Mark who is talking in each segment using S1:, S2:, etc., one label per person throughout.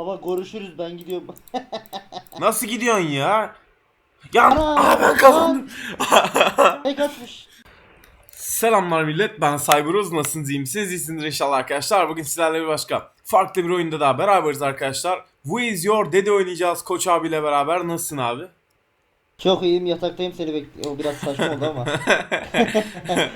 S1: Baba görüşürüz ben gidiyorum.
S2: Nasıl gidiyorsun ya? Ya
S1: Ana,
S2: aa, ben kazandım.
S1: ne kaçmış?
S2: Selamlar millet ben Cyberuz nasılsınız iyi misiniz iyisinizdir inşallah arkadaşlar bugün sizlerle bir başka farklı bir oyunda daha beraberiz arkadaşlar Who is your daddy oynayacağız koç abiyle beraber nasılsın abi?
S1: Çok iyiyim yataktayım seni bekliyorum. O biraz saçma oldu ama.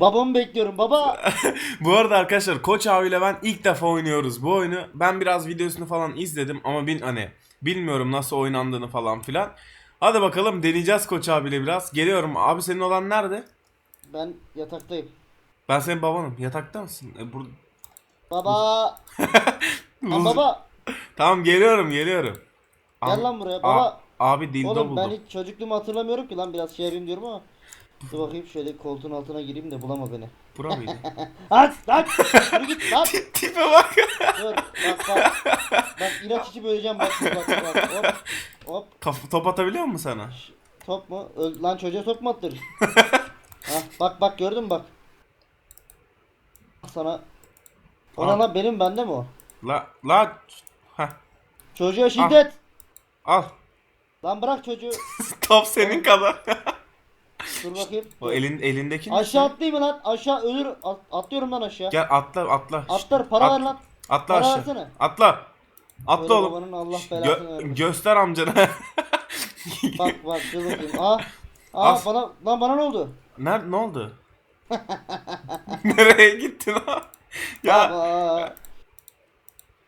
S1: Babamı bekliyorum baba.
S2: Bu arada arkadaşlar koç abiyle ben ilk defa oynuyoruz bu oyunu ben biraz videosunu falan izledim ama bil, hani bilmiyorum nasıl oynandığını falan filan Hadi bakalım deneyeceğiz koç abiyle biraz geliyorum abi senin olan nerede?
S1: Ben yataktayım.
S2: Ben senin babanım yatakta mısın? E, bur-
S1: Baba. Lan baba.
S2: Tamam geliyorum geliyorum.
S1: Gel lan buraya baba.
S2: Abi dildo
S1: Oğlum
S2: buldum.
S1: ben hiç çocukluğumu hatırlamıyorum ki lan biraz şey yapayım diyorum ama. Dur bakayım şöyle koltuğun altına gireyim de bulama beni.
S2: Bura mıydı?
S1: Aç lan. Yürü git lan.
S2: Tipe bak.
S1: Dur bak bak. Bak ilaç içip öleceğim bak bak bak. Hop. Hop.
S2: Kaf top atabiliyor mu sana?
S1: Top mu? Öl lan çocuğa top mu attır? Hah, bak bak gördün mü bak. Sana. Ona
S2: Al.
S1: lan benim bende mi o?
S2: La la Heh,
S1: Çocuğa şiddet.
S2: al.
S1: Lan bırak çocuğu.
S2: Top senin kadar.
S1: Dur bakayım.
S2: o elin elindeki?
S1: Aşağı atlayayım mı lan? Aşağı ölür. At- atlıyorum lan aşağı.
S2: Gel atla atla.
S1: Atlar para
S2: At-
S1: ver lan.
S2: Atla
S1: para
S2: aşağı.
S1: versene.
S2: Atla. Atla
S1: Böyle
S2: oğlum.
S1: babanın Allah
S2: Gö-
S1: belasını vermesin.
S2: göster amcana.
S1: Bak bak dur bakayım. Aa. Aa
S2: As-
S1: bana lan bana ne oldu?
S2: Nerede ne oldu? Nereye gittin ha? Ya
S1: Baba.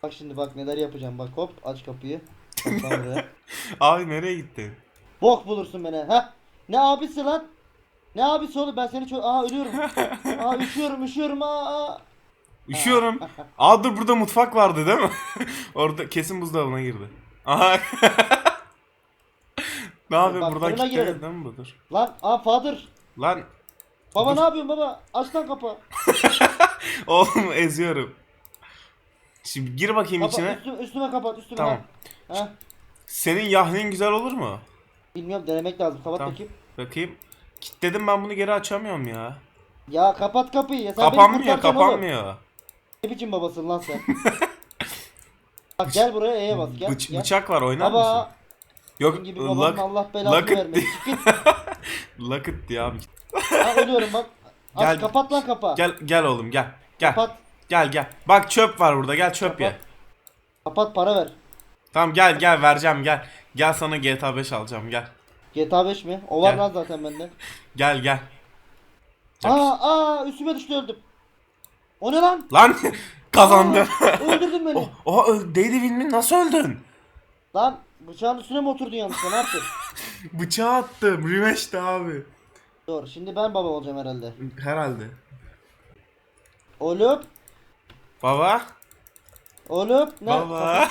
S1: Bak şimdi bak neler yapacağım bak hop aç kapıyı. Buraya.
S2: abi nereye gittin?
S1: Bok bulursun beni. Ha? Ne abisi lan? Ne abisi oğlum ben seni çok... Aa ölüyorum. Aa üşüyorum üşüyorum aa. aa.
S2: Üşüyorum. Aa dur burada mutfak vardı değil mi? Orada kesin buzdolabına girdi. Aha. ne yapıyorsun buradan
S1: fırına
S2: kilitledin
S1: girelim.
S2: değil mi budur?
S1: Lan aa Father.
S2: Lan
S1: Baba ne yapıyorsun baba? Aç lan kapı.
S2: oğlum eziyorum. Şimdi gir bakayım
S1: Kapa,
S2: içine.
S1: üstüme, üstüme kapat üstüme.
S2: Tamam.
S1: Ha.
S2: Senin yahnin güzel olur mu?
S1: Bilmiyorum denemek lazım. Kapat
S2: Tamam.
S1: bakayım.
S2: Bakayım. Kilitledim ben bunu geri açamıyorum ya.
S1: Ya kapat kapıyı. Ya sen beni
S2: Kapanmıyor
S1: kurtaracaksın oğlum.
S2: kapanmıyor.
S1: Ne biçim babasın lan sen? Bak gel buraya E'ye bas gel.
S2: Bıç-
S1: gel.
S2: bıçak var oynar
S1: Baba.
S2: mısın? Yok
S1: Senin gibi babanın
S2: lak,
S1: Allah belasını
S2: lakıt
S1: vermesin.
S2: diye-
S1: Çık git.
S2: lakıt diye abi.
S1: Ha ölüyorum bak. Aç
S2: Gel.
S1: kapat lan kapağı.
S2: Gel gel oğlum gel. Gel.
S1: Kapat.
S2: Gel gel. Bak çöp var burada gel çöp ye.
S1: Kapat. Para ver.
S2: Tamam gel gel vereceğim gel. Gel sana GTA 5 alacağım gel.
S1: GTA 5 mi? O var
S2: Gel.
S1: lan zaten bende.
S2: Gel gel.
S1: Aa aa üstüme düştü öldüm. O ne lan?
S2: Lan kazandım.
S1: Öldürdün beni.
S2: oh, oh öl- filmin nasıl öldün?
S1: Lan bıçağın üstüne mi oturdun yanlışlıkla ne yaptın?
S2: Bıçağı attım. Rematch'ti abi.
S1: Dur şimdi ben baba olacağım herhalde.
S2: Herhalde.
S1: Oğlum.
S2: Baba.
S1: Oğlum. Ne?
S2: Baba.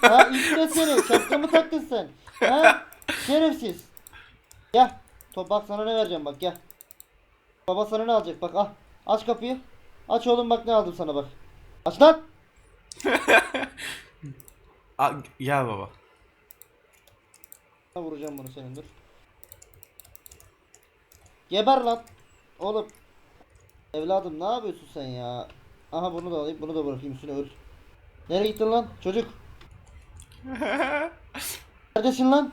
S1: Ha içine seni. Şapka mı taktın sen? Ha? Şerefsiz. Gel. Top bak sana ne vereceğim bak gel. Baba sana ne alacak bak al. Aç kapıyı. Aç oğlum bak ne aldım sana bak. Aç lan.
S2: A- gel baba.
S1: Vuracağım bunu senin dur. Geber lan. Oğlum. Evladım ne yapıyorsun sen ya? Aha bunu da alayım bunu da bırakayım üstüne öl. Nereye gittin lan çocuk? Neredesin lan?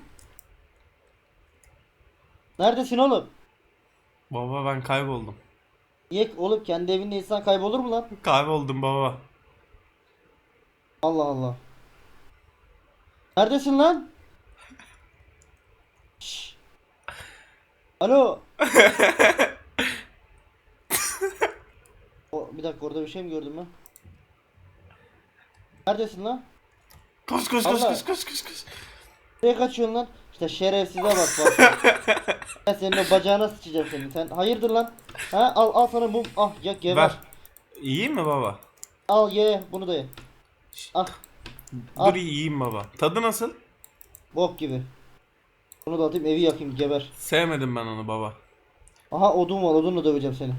S1: Neredesin oğlum?
S2: Baba ben kayboldum.
S1: Niye oğlum kendi evinde insan kaybolur mu lan?
S2: Kayboldum baba.
S1: Allah Allah. Neredesin lan? Alo. o, bir dakika orada bir şey mi gördüm ben? Neredesin lan?
S2: Koş koş koş
S1: Allah.
S2: koş koş koş koş.
S1: Nereye kaçıyorsun lan? İşte şerefsize bak bak. ben senin o bacağına sıçacağım seni. Sen hayırdır lan? Ha al al sana bu ah ya geber.
S2: Ver. İyi mi baba?
S1: Al ye bunu da ye. Ah.
S2: Dur iyiyim baba. Tadı nasıl?
S1: bok gibi. Bunu da atayım evi yakayım geber.
S2: Sevmedim ben onu baba.
S1: Aha odun var odunla döveceğim seni.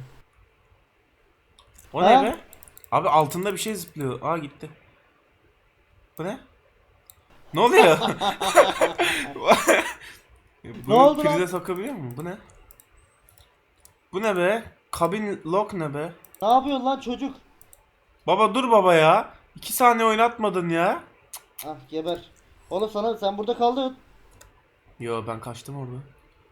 S2: O
S1: Ha?
S2: ne be? Abi altında bir şey zıplıyor. Aa gitti. Bu ne? Ne oluyor? Bunu
S1: oldu lan?
S2: prize sokabiliyor mu? Bu ne? Bu ne be? Kabin lock ne be?
S1: Ne yapıyorsun lan çocuk?
S2: Baba dur baba ya. İki saniye oynatmadın ya.
S1: Ah geber. Oğlum sana sen burada kaldın.
S2: Yo ben kaçtım orada.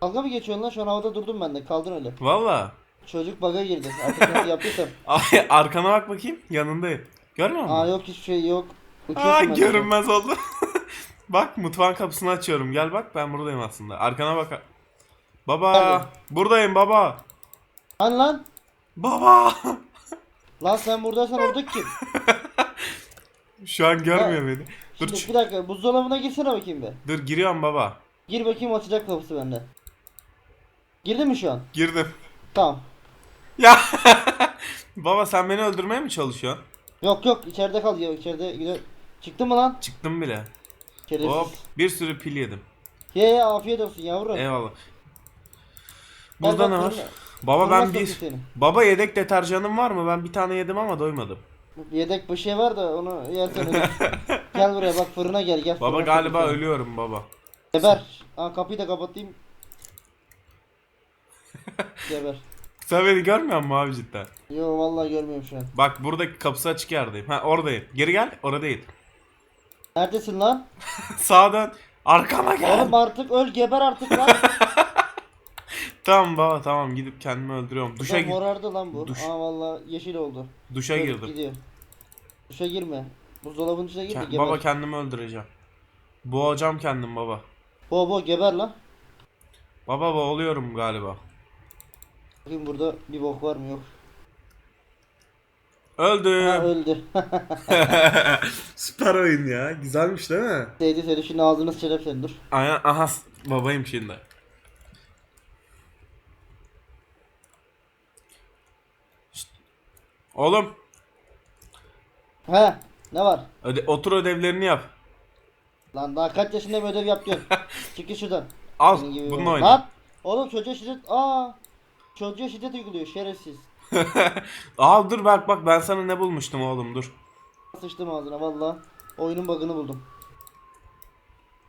S1: Dalga mı geçiyorsun lan? Şu an havada durdum ben de. Kaldın öyle.
S2: Valla.
S1: Çocuk baga girdi. Artık nasıl yaptıysam.
S2: Ay, arkana bak bakayım yanındayım. Görmüyor musun?
S1: Aa yok hiçbir şey yok.
S2: Aa
S1: Uçuyorsun ben.
S2: görünmez oldu. bak mutfağın kapısını açıyorum. Gel bak ben buradayım aslında. Arkana bak. Baba
S1: Nerede?
S2: buradayım baba.
S1: Lan lan.
S2: Baba.
S1: Lan sen buradaysan orada kim?
S2: Şu an görmüyor beni. Dur
S1: Şimdi
S2: ç-
S1: bir dakika buzdolabına girsene bakayım be.
S2: dur giriyorum baba.
S1: Gir bakayım açacak kapısı bende. Girdin mi şu an?
S2: Girdim.
S1: Tamam.
S2: Ya baba sen beni öldürmeye mi çalışıyorsun?
S1: Yok yok içeride kal ya içeride gidiyor. Çıktın mı lan?
S2: Çıktım bile.
S1: Şerefsiz.
S2: Hop bir sürü pil yedim.
S1: Ye ye afiyet olsun yavrum.
S2: Eyvallah. Burada ne var?
S1: fırına-
S2: Baba
S1: fırına
S2: ben bir
S1: seni.
S2: Baba yedek deterjanım var mı? Ben bir tane yedim ama doymadım.
S1: Yedek bir şey var da onu yersen ölür. gel buraya bak fırına gel gel.
S2: Baba
S1: fırına
S2: galiba
S1: seni.
S2: ölüyorum baba.
S1: Geber. Aa kapıyı da kapatayım. Geber.
S2: Sen beni görmüyor musun abi cidden?
S1: Yo vallahi görmüyorum şu an.
S2: Bak buradaki kapısı açık yerdeyim. Ha oradayım. Geri gel. Orada değil.
S1: Neredesin lan?
S2: Sağa dön. Arkama gel.
S1: Oğlum artık öl geber artık lan.
S2: Tamam baba tamam gidip kendimi öldürüyorum. Duşa gir.
S1: morardı lan bu.
S2: Duş.
S1: Aa vallahi yeşil oldu.
S2: Duşa
S1: Dur,
S2: girdim.
S1: Gidiyor. Duşa girme. Buzdolabının içine gir de
S2: Ke-
S1: geber.
S2: baba kendimi öldüreceğim. Boğacağım kendim baba.
S1: Bo bo geber lan.
S2: Baba boğuluyorum galiba.
S1: Bakayım burada bir bok var mı yok.
S2: Öldüm.
S1: Ha öldü.
S2: Süper oyun ya. Güzelmiş değil mi?
S1: Seydi seydi şimdi ağzını sıçacak senin dur.
S2: Aynen aha babayım şimdi. Şşt. Oğlum
S1: He ne var?
S2: öde- otur ödevlerini yap.
S1: Lan daha kaç yaşında bir ödev yapıyorsun? Çık git şuradan.
S2: Al bununla oyna.
S1: Lan! Oğlum çocuğa şiddet aa çocuğa şiddet uyguluyor şerefsiz.
S2: Al dur bak bak ben sana ne bulmuştum oğlum dur.
S1: Sıçtım ağzına valla. Oyunun bug'ını buldum.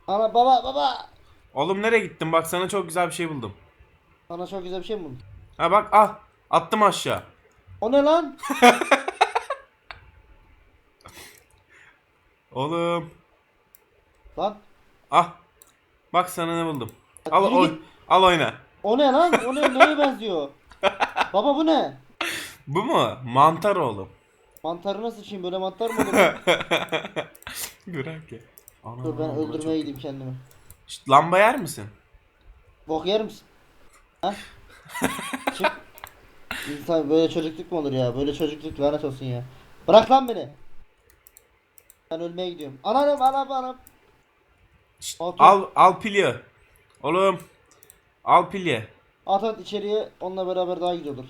S1: Ana baba baba.
S2: Oğlum nereye gittin bak sana çok güzel bir şey buldum.
S1: Sana çok güzel bir şey mi buldum?
S2: Ha bak al attım aşağı.
S1: O ne lan?
S2: Oğlum
S1: lan
S2: ah bak sana ne buldum. Al
S1: yürü
S2: oy,
S1: git.
S2: al oyna.
S1: O ne lan? O ne? Neye benziyor? baba bu ne?
S2: Bu mu? Mantar oğlum.
S1: Mantarına sıçayım böyle mantar mı olur?
S2: Bırak ya. Ana,
S1: Dur ben
S2: bu da
S1: öldürmeye
S2: çok-
S1: gideyim kendimi.
S2: Şşt, lamba yer misin?
S1: Bok yer misin? Ha? Çık. İnsan böyle çocukluk mu olur ya? Böyle çocukluk lanet olsun ya. Bırak lan beni. Ben ölmeye gidiyorum. Anam anam anam.
S2: Şşt, al al pilye. Oğlum al pilye.
S1: At at içeriye onunla beraber daha.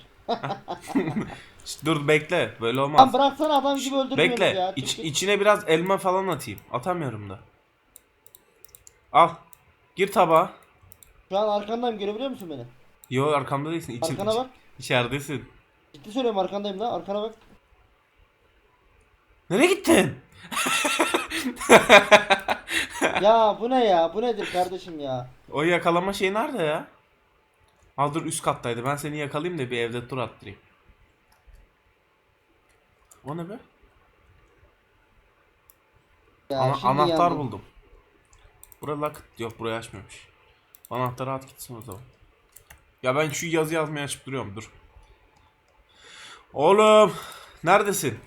S2: Şşt, dur bekle böyle olmaz.
S1: Lan bıraksana adam gibi öldürmüyoruz
S2: Bekle.
S1: ya.
S2: İç,
S1: Çık git.
S2: içine biraz elma falan atayım. Atamıyorum da. Al. Gir tabağa.
S1: Şu an arkandayım görebiliyor musun beni?
S2: Yo arkamda değilsin. İçin,
S1: Arkana
S2: iç-
S1: bak.
S2: İçeridesin.
S1: Ciddi söylüyorum arkandayım lan arkana bak.
S2: Nereye gittin?
S1: ya bu ne ya? Bu nedir kardeşim ya?
S2: O yakalama şey nerede ya? Al dur üst kattaydı. Ben seni yakalayayım da bir evde tur attırayım. O ne be?
S1: Ya
S2: Ana-
S1: şimdi
S2: anahtar
S1: yandım.
S2: buldum. Buraya lock yok burayı açmamış. Anahtarı at gitsin o zaman. Ya ben şu yazı yazmaya açıp duruyorum dur. Oğlum neredesin?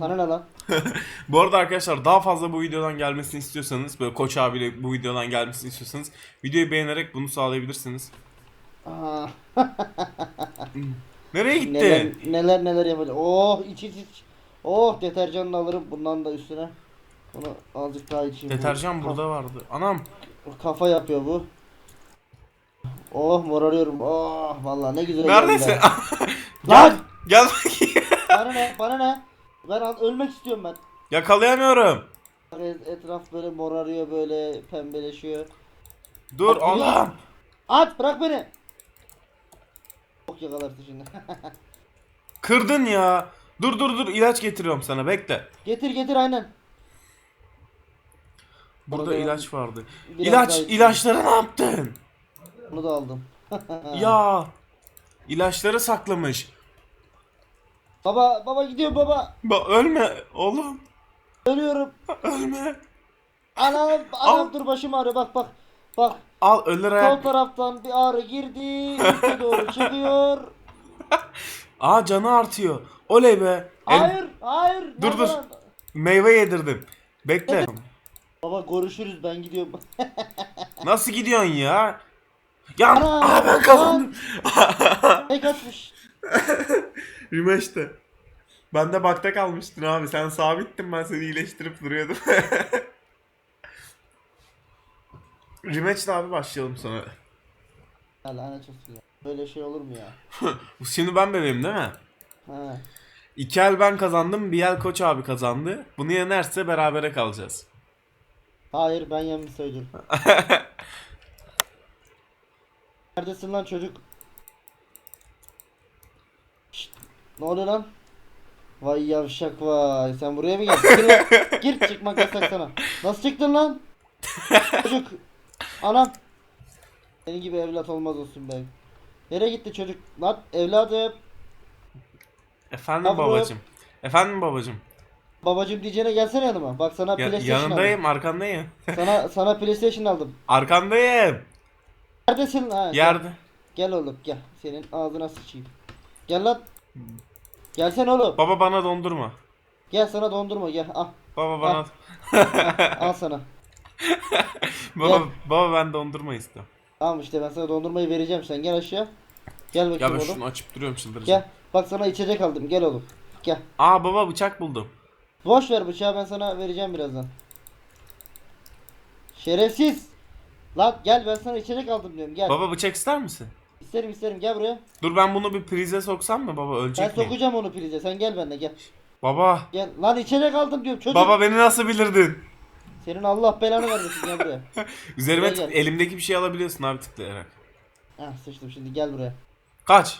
S1: Sana ne lan?
S2: Bu arada arkadaşlar daha fazla bu videodan gelmesini istiyorsanız böyle Koç abiyle bu videodan gelmesini istiyorsanız videoyu beğenerek bunu sağlayabilirsiniz.
S1: Aa,
S2: Nereye gitti?
S1: neler neler neler yapacağım. Oh iç iç iç. Oh deterjanını alırım bundan da üstüne. Bunu azıcık daha içeyim. Bu
S2: Deterjan
S1: kaf-
S2: burada vardı. Anam
S1: bu kafa yapıyor bu. Oh morarıyorum. Oh vallahi ne güzel.
S2: neredesin?
S1: Lan!
S2: gel bakayım.
S1: Bana ne? Bana ne? Ben al- ölmek istiyorum ben.
S2: Yakalayamıyorum.
S1: Et- Etraf böyle morarıyor böyle pembeleşiyor.
S2: Dur
S1: At,
S2: oğlum.
S1: At bırak beni. Çok yakalarsın şimdi.
S2: Kırdın ya. Dur dur dur ilaç getiriyorum sana bekle.
S1: getir getir aynen.
S2: Burada
S1: Orada
S2: ilaç vardı.
S1: biraz
S2: ilaç
S1: daha
S2: ilaçları ne yaptın?
S1: Bunu da aldım.
S2: ya. ilaçları saklamış.
S1: Baba baba gidiyor baba.
S2: Ba ölme oğlum.
S1: Ölüyorum.
S2: ölme.
S1: Anam anam
S2: Al.
S1: dur başım ağrıyor bak bak. Bak
S2: Al ölür
S1: sol
S2: ayak.
S1: taraftan bir ağrı girdi. Üste doğru çıkıyor.
S2: Aa canı artıyor. Oley be. El-
S1: Hayır hayır.
S2: Dur, dur.
S1: lan?
S2: Meyve yedirdim. Bekle.
S1: Baba görüşürüz ben gidiyorum.
S2: Nasıl gidiyorsun ya? Ya
S1: Ana,
S2: aa, ben kazandım.
S1: ne kaçmış?
S2: Rümeşte. Ben de bakta kalmıştın abi. Sen sabittin ben seni iyileştirip duruyordum. Rematch'le abi başlayalım sonra.
S1: Ya lanet olsun ya. Böyle şey olur mu ya?
S2: Şimdi ben bebeğim değil mi?
S1: Ha.
S2: İki el ben kazandım, bir el koç abi kazandı. Bunu yenerse berabere kalacağız.
S1: Hayır ben yanlış söyledim. Neredesin lan çocuk? Şşt, ne oluyor lan? Vay yavşak vay sen buraya mı geldin? Gir lan. Gir çıkmak yasak sana. Nasıl çıktın lan? çocuk. Anam. Senin gibi evlat olmaz olsun be. Nereye gitti çocuk? Lan evladım.
S2: Efendim
S1: Yavrum.
S2: babacım. Efendim babacım.
S1: Babacım diyeceğine gelsene yanıma. Bak sana
S2: Ya-
S1: PlayStation
S2: yanındayım, arkandayım.
S1: aldım. Sana sana PlayStation aldım.
S2: Arkandayım.
S1: Neredesin? Ha, gel.
S2: Yerde.
S1: Gel oğlum gel. Senin ağzına sıçayım. Gel lan. Gelsene oğlum.
S2: Baba bana dondurma.
S1: Gel sana dondurma gel. Al.
S2: Baba bana.
S1: Al sana.
S2: baba
S1: Gel.
S2: baba ben dondurma istiyorum.
S1: Tamam işte ben sana dondurmayı vereceğim. Sen gel aşağı. Gel
S2: Ya
S1: bakayım
S2: ben
S1: oğlum.
S2: şunu açıp duruyorum çıldıracağım.
S1: Gel. Bak sana içecek aldım. Gel oğlum. Gel.
S2: Aa baba bıçak buldum.
S1: Boş ver bıçağı ben sana vereceğim birazdan. Şerefsiz. Lan gel ben sana içecek aldım diyorum. Gel.
S2: Baba bıçak ister misin?
S1: İsterim isterim gel buraya.
S2: Dur ben bunu bir prize soksam mı baba
S1: Ben
S2: ölecek miyim?
S1: sokacağım onu prize. Sen gel benimle gel.
S2: Baba.
S1: Gel. Lan içecek aldım diyorum çocuk.
S2: Baba beni nasıl bilirdin?
S1: Senin Allah belanı vermesin gel buraya.
S2: Üzerime
S1: Buraya
S2: tık-
S1: gel.
S2: elimdeki bir şey alabiliyorsun abi tıklayarak.
S1: Heh sıçtım şimdi gel buraya.
S2: Kaç.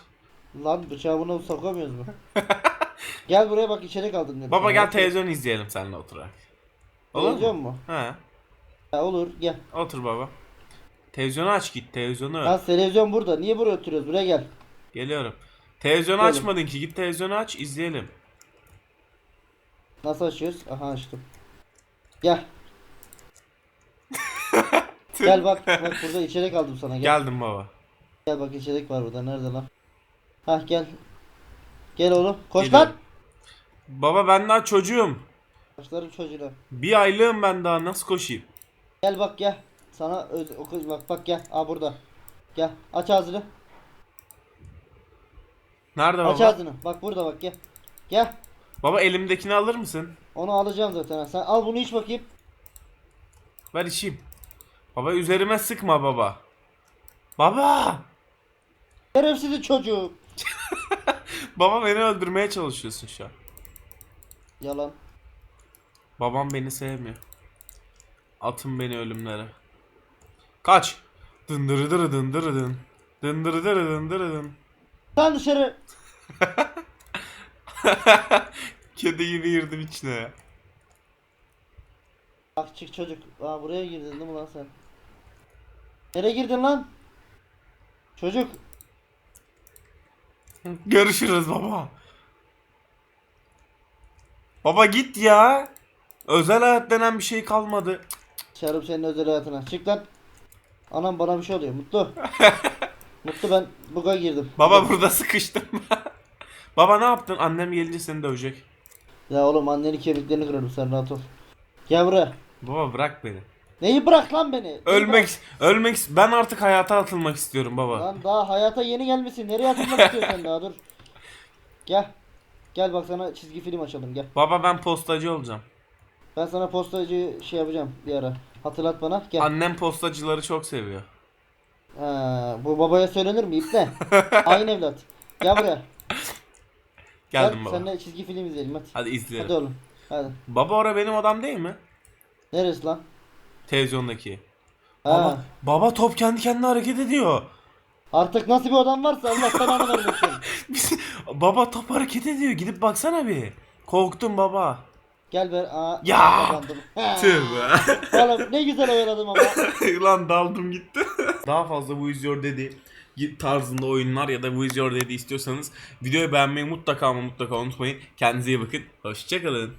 S1: Lan bıçağı buna sokamıyoruz mu? gel buraya bak içerik aldım dedim.
S2: Baba gel televizyon izleyelim seninle oturarak. Olur mu?
S1: mu?
S2: He.
S1: Ha, olur gel.
S2: Otur baba. Televizyonu aç git televizyonu.
S1: Lan televizyon burada. Niye buraya oturuyoruz? Buraya gel.
S2: Geliyorum. Televizyonu
S1: Oğlum.
S2: açmadın ki git televizyonu aç izleyelim.
S1: Nasıl açıyoruz? Aha açtım. Gel. gel bak bak burada içerik aldım sana gel.
S2: Geldim baba.
S1: Gel bak içerik var burada. Nerede lan? Hah gel. Gel oğlum. Koş
S2: Geliyorum.
S1: lan.
S2: Baba ben daha çocuğum.
S1: Başlarım çocuğuna.
S2: Bir aylığım ben daha nasıl koşayım?
S1: Gel bak gel. Sana öz oku bak bak gel. Aa burada. Gel. Aç ağzını.
S2: Nerede
S1: Aç
S2: baba?
S1: ağzını. Bak burada bak gel. Gel.
S2: Baba elimdekini alır mısın?
S1: Onu alacağım zaten. ha. Sen al bunu iç bakayım.
S2: Ver içeyim. Baba üzerime sıkma baba. Baba!
S1: Şerefsiz çocuğu.
S2: Baba beni öldürmeye çalışıyorsun şu an.
S1: Yalan.
S2: Babam beni sevmiyor. Atın beni ölümlere. Kaç. Dındırıdırı dındırıdın. Dındırıdırı dındırıdın.
S1: Sen dışarı.
S2: Kedi gibi girdim içine.
S1: Bak çık çocuk. Aa buraya girdin değil mi lan sen? Nereye girdin lan? Çocuk.
S2: Görüşürüz baba. Baba git ya. Özel hayat denen bir şey kalmadı.
S1: Çağırıp senin özel hayatına. Çık lan. Anam bana bir şey oluyor. Mutlu. Mutlu ben buga girdim.
S2: Baba burada sıkıştım. baba ne yaptın? Annem gelince seni dövecek.
S1: Ya oğlum annenin kemiklerini kırarım sen rahat ol. Gel buraya.
S2: Baba bırak beni.
S1: Neyi bırak lan beni?
S2: Ölmek, ölmek, ben artık hayata atılmak istiyorum baba.
S1: Lan daha hayata yeni gelmişsin. Nereye atılmak istiyorsun daha dur. Gel. Gel bak sana çizgi film açalım gel.
S2: Baba ben postacı olacağım.
S1: Ben sana postacı şey yapacağım bir ara. Hatırlat bana. Gel.
S2: Annem postacıları çok seviyor.
S1: Ha, bu babaya söylenir mi ipne? Aynı evlat. Gel buraya.
S2: Geldim
S1: Gel
S2: baba.
S1: seninle çizgi film izleyelim hadi.
S2: Hadi izleyelim.
S1: Hadi oğlum. Hadi.
S2: Baba ora benim odam değil mi?
S1: Neresi lan?
S2: Televizyondaki.
S1: Ha.
S2: Baba, baba top kendi kendine hareket ediyor.
S1: Artık nasıl bir odan varsa Allah belanı vermesin.
S2: baba top hareket ediyor. Gidip baksana bir. Korktum baba.
S1: Gel ver. Aa,
S2: Ya!
S1: kazandım. Ha.
S2: Tüh be.
S1: Oğlum ne güzel oynadım ama.
S2: Lan daldım gitti. Daha fazla bu izliyor dedi tarzında oyunlar ya da bu izliyor dedi istiyorsanız videoyu beğenmeyi mutlaka ama mutlaka unutmayın. Kendinize iyi bakın. Hoşçakalın.